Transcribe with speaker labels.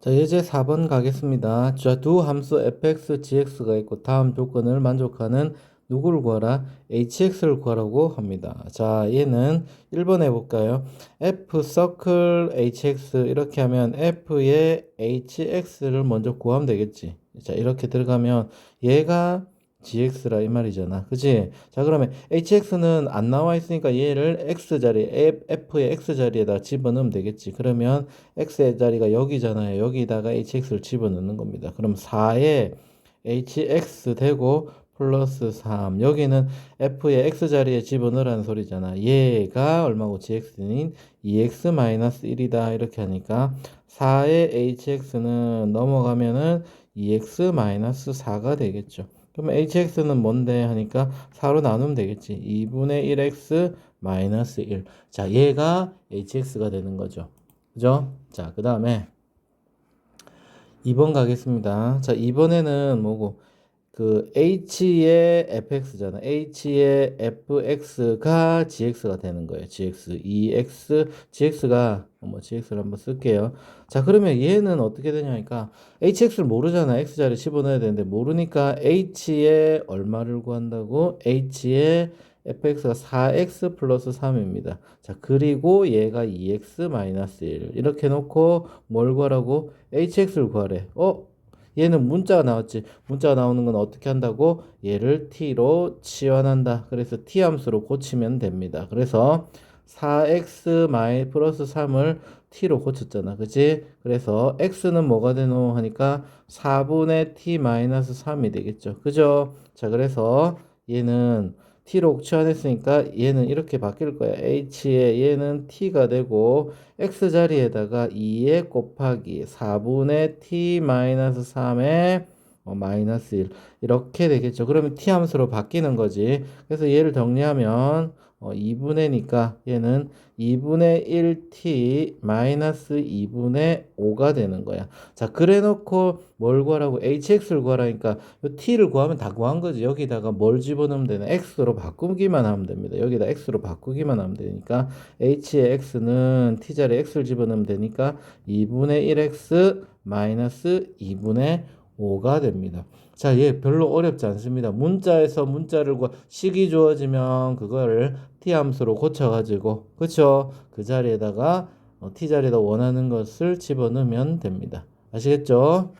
Speaker 1: 자, 예제 4번 가겠습니다. 자, 두 함수 fx, gx가 있고 다음 조건을 만족하는 누구를 구하라? hx를 구하라고 합니다. 자, 얘는 1번 해볼까요? f circle hx 이렇게 하면 f의 hx를 먼저 구하면 되겠지. 자, 이렇게 들어가면 얘가 gx라 이 말이잖아. 그지? 자, 그러면 hx는 안 나와 있으니까 얘를 x 자리, f의 x 자리에다 집어넣으면 되겠지. 그러면 x의 자리가 여기잖아요. 여기다가 hx를 집어넣는 겁니다. 그럼 4에 hx 되고 플러스 3. 여기는 f의 x 자리에 집어넣으라는 소리잖아. 얘가 얼마고 gx는 2x 마이너스 1이다. 이렇게 하니까 4의 hx는 넘어가면은 2x 마이너스 4가 되겠죠. 그러면 hx는 뭔데 하니까 4로 나누면 되겠지. 2분의 1x 마이너스 1. 자, 얘가 hx가 되는 거죠. 그죠? 자, 그 다음에 2번 가겠습니다. 자, 2번에는 뭐고? 그 h의 fx잖아. h의 fx가 gx가 되는 거예요. gx, 2x, gx가 뭐 gx를 한번 쓸게요. 자, 그러면 얘는 어떻게 되냐니까 hx를 모르잖아. x 자리 집어 넣어야 되는데 모르니까 h의 얼마를 구한다고? h의 fx가 4x 플러스 3입니다. 자, 그리고 얘가 2x 마이너스 1. 이렇게 놓고 뭘 구하라고? hx를 구하래. 어? 얘는 문자가 나왔지. 문자가 나오는 건 어떻게 한다고? 얘를 t로 치환한다. 그래서 t 함수로 고치면 됩니다. 그래서 4x 마이 플러스 3을 t로 고쳤잖아. 그지? 그래서 x는 뭐가 되노? 하니까 4분의 t 마이너스 3이 되겠죠. 그죠? 자, 그래서 얘는 t로 치환했으니까 얘는 이렇게 바뀔 거야. h에 얘는 t가 되고 x 자리에다가 2에 곱하기 4분의 t 마이너스 3에 어, 마이너스 1 이렇게 되겠죠. 그러면 t 함수로 바뀌는 거지. 그래서 얘를 정리하면 어, 2분의 니까 얘는 2분의 1t 마이너스 2분의 5가 되는 거야. 자, 그래 놓고 뭘 구하라고? hx를 구하라니까 요 t를 구하면 다 구한 거지. 여기다가 뭘 집어넣으면 되나? x로 바꾸기만 하면 됩니다. 여기다 x로 바꾸기만 하면 되니까 h의 x는 t 자리에 x를 집어넣으면 되니까 2분의 1x 마이너스 2분의 5가 됩니다. 자, 얘 별로 어렵지 않습니다. 문자에서 문자를 구 식이 주어지면 그걸 t 함수로 고쳐 가지고 그쵸? 그 자리에다가 어, t 자리에다 원하는 것을 집어넣으면 됩니다. 아시겠죠?